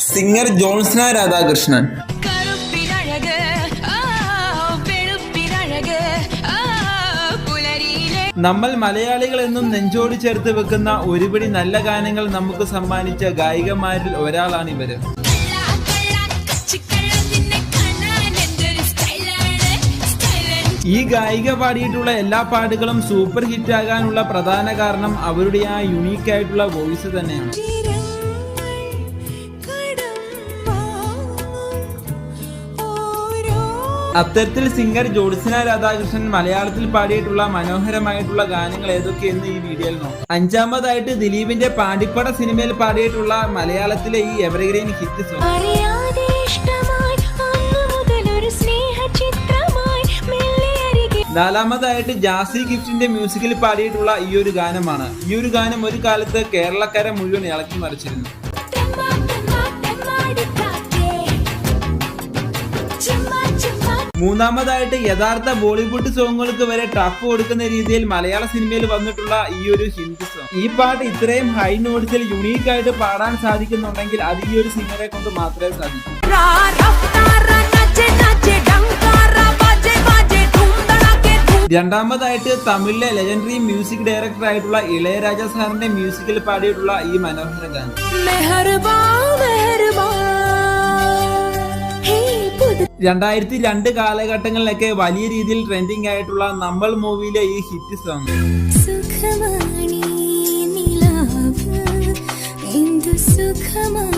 Singer ജോൺസന Radhakrishnan. നമ്മൾ മലയാളികൾ എന്നും നെഞ്ചോട് ചേർത്ത് വെക്കുന്ന ഒരുപിടി നല്ല ഗാനങ്ങൾ നമുക്ക് സമ്മാനിച്ച ഗായികമാരിൽ ഒരാളാണ് ഇവർ. ഈ ഗായിക പാടിയിട്ടുള്ള എല്ലാ പാട്ടുകളും സൂപ്പർ ഹിറ്റ് ആകാനുള്ള പ്രധാന കാരണം അവരുടെ ആ യുണീക്ക് ആയിട്ടുള്ള വോയിസ് തന്നെയാണ്. അത്തരത്തിൽ സിംഗർ ജോത്സന രാധാകൃഷ്ണൻ മലയാളത്തിൽ പാടിയിട്ടുള്ള മനോഹരമായിട്ടുള്ള ഗാനങ്ങൾ ഏതൊക്കെയെന്ന് ഈ വീഡിയോയിൽ നോക്കാം. അഞ്ചാമതായിട്ട് ദിലീപിന്റെ പാണ്ടിപ്പട സിനിമയിൽ പാടിയിട്ടുള്ള മലയാളത്തിലെ ഈ എവർഗ്രീൻ ഹിറ്റ് സോങ്. നാലാമതായിട്ട് ജാസി ഗിഫ്റ്റിന്റെ മ്യൂസിക്കിൽ പാടിയിട്ടുള്ള ഈ ഒരു ഗാനമാണ്. ഈ ഒരു ഗാനം ഒരു കാലത്ത് കേരളക്കര മുഴുവൻ ഇളക്കി മറിച്ചിരുന്നു. മൂന്നാമതായിട്ട് യഥാർത്ഥ ബോളിവുഡ് സോങ്ങുകൾക്ക് വരെ ടഫ് കൊടുക്കുന്ന രീതിയിൽ മലയാള സിനിമയിൽ വന്നിട്ടുള്ള ഈ ഒരു ഹിന്ദി സോങ് ഈ പാട്ട് ഇത്രയും ഹൈ നോട്ട്സിൽ യുണീക്ക് ആയിട്ട് പാടാൻ സാധിക്കുന്നുണ്ടെങ്കിൽ അത് ഈ ഒരു സിംഗറെ കൊണ്ട് മാത്രമേ സാധിക്കൂ. രണ്ടാമതായിട്ട് തമിഴിലെ ലെജൻഡറി മ്യൂസിക് ഡയറക്ടർ ആയിട്ടുള്ള ഇളയരാജ സാറിന്റെ മ്യൂസിക്കിൽ പാടിയിട്ടുള്ള ഈ മനോഹര ഗാനം. രണ്ടായിരത്തി രണ്ട് കാലഘട്ടങ്ങളിലൊക്കെ വലിയ രീതിയിൽ ട്രെൻഡിങ് ആയിട്ടുള്ള നമ്മൾ മൂവിയിലെ ഈ ഹിറ്റ് സോങ് സുഖമാണ്